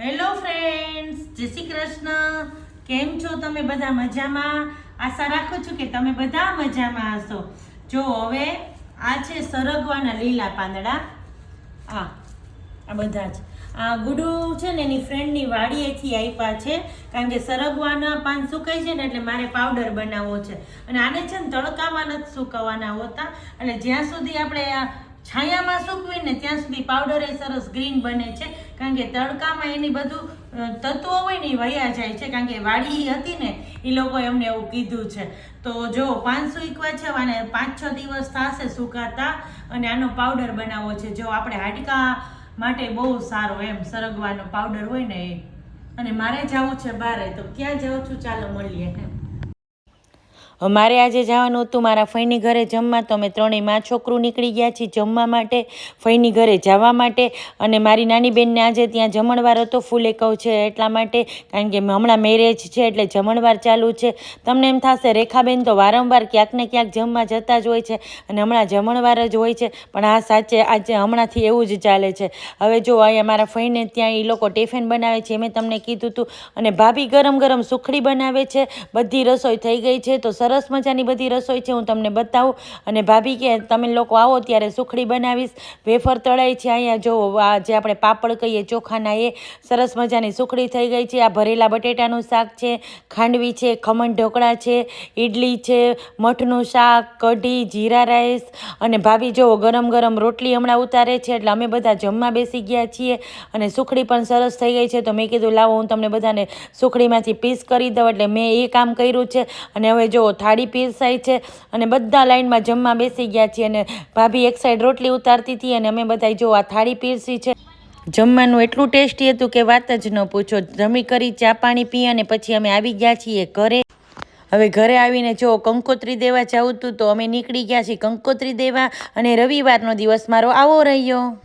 Hello friends જય શ્રી કૃષ્ણ. કેમ છો તમે બધા મજામાં? આશા રાખું છું કે તમે બધા મજામાં હશો. જો હવે આ છે સરગવાના લીલા પાંદડા. આ આ બધા જ. આ ગુડુ છે ને એની ફ્રેન્ડની વાડીએથી આપ્યા છે. કારણ કે સરગવાના પાન સુકાઈ છે ને એટલે મારે પાવડર બનાવવો છે. અને આને છે ને તડકામાં નથી સુકવવાના હોતા. એટલે જ્યાં સુધી આપણે છાયામાં સૂકવીને ત્યાં સુધી પાવડર એ સરસ ગ્રીન બને છે. કારણ કે તડકામાં એની બધું તત્વો હોય ને એ વયા જાય છે. કારણ કે વાડી હતી ને, એ લોકો એમને એવું કીધું છે. તો જો પાંચસો ઇકવા છે અને પાંચ છ દિવસ થશે સુકાતા અને આનો પાવડર બનાવવો છે. જો આપણે હાડકા માટે બહુ સારો એમ સરગવાનો પાવડર હોય ને એ. અને મારે જવું છે બારે, તો ક્યાં જાઉં છું? ચાલો મળીએ. મારે આજે જવાનું હતું મારા ફઈની ઘરે જમવા. તો અમે ત્રણેય મા છોકરું નીકળી ગયા છીએ જમવા માટે, ફઈની ઘરે જવા માટે. અને મારી નાની બહેનને આજે ત્યાં જમણવાર હતો, ફૂલ એકવ છે એટલા માટે. કારણ કે હમણાં મેરેજ છે એટલે જમણવાર ચાલુ છે. તમને એમ થશે, રેખાબેન તો વારંવાર ક્યાંક ને ક્યાંક જમવા જતા જ હોય છે અને હમણાં જમણવાર જ હોય છે. પણ આ સાચે, આજે હમણાંથી એવું જ ચાલે છે. હવે જો અહીંયા મારા ફઈને ત્યાં એ લોકો ટિફિન બનાવે છે મેં તમને કીધું હતું અને ભાભી ગરમ ગરમ સુખડી બનાવે છે. બધી રસોઈ થઈ ગઈ છે, તો સરસ મજાની બધી રસોઈ છે, હું તમને બતાવું. અને ભાભી કે તમે લોકો આવો ત્યારે સુખડી બનાવીશ. વેફર તળાઈ છે અહીંયા, જો આ જે આપણે પાપડ કહીએ, ચોખાના એ સરસ મજાની સુખડી થઈ ગઈ છે. આ ભરેલા બટેટાનું શાક છે, ખાંડવી છે, ખમણ ઢોકળા છે, ઈડલી છે, મઠનું શાક, કઢી, જીરા રાઈસ. અને ભાભી જો ગરમ ગરમ રોટલી હમણાં ઉતારે છે, એટલે અમે બધા જમવા બેસી ગયા છીએ. અને સુખડી પણ સરસ થઈ ગઈ છે, તો મેં કીધું, લાવો હું તમને બધાને સુખડીમાંથી પીસ કરી દઉં. એટલે મેં એ કામ કર્યું છે. અને હવે જો થાળી પીરસાઈ છે અને બધા લાઇનમાં જમવા બેસી ગયા છીએ અને ભાભી એક સાઈડ રોટલી ઉતારતી હતી અને અમે બધાય જો આ થાળી પીરસી છે. જમવાનું એટલું ટેસ્ટી હતું કે વાત જ ન પૂછો. જમી કરી ચા પાણી પી અને પછી અમે આવી ગયા છીએ ઘરે. હવે ઘરે આવીને જો કંકોત્રી દેવા જવું હતું તો અમે નીકળી ગયા છીએ કંકોત્રી દેવા અને રવિવારનો દિવસ મારો આવો રહ્યો.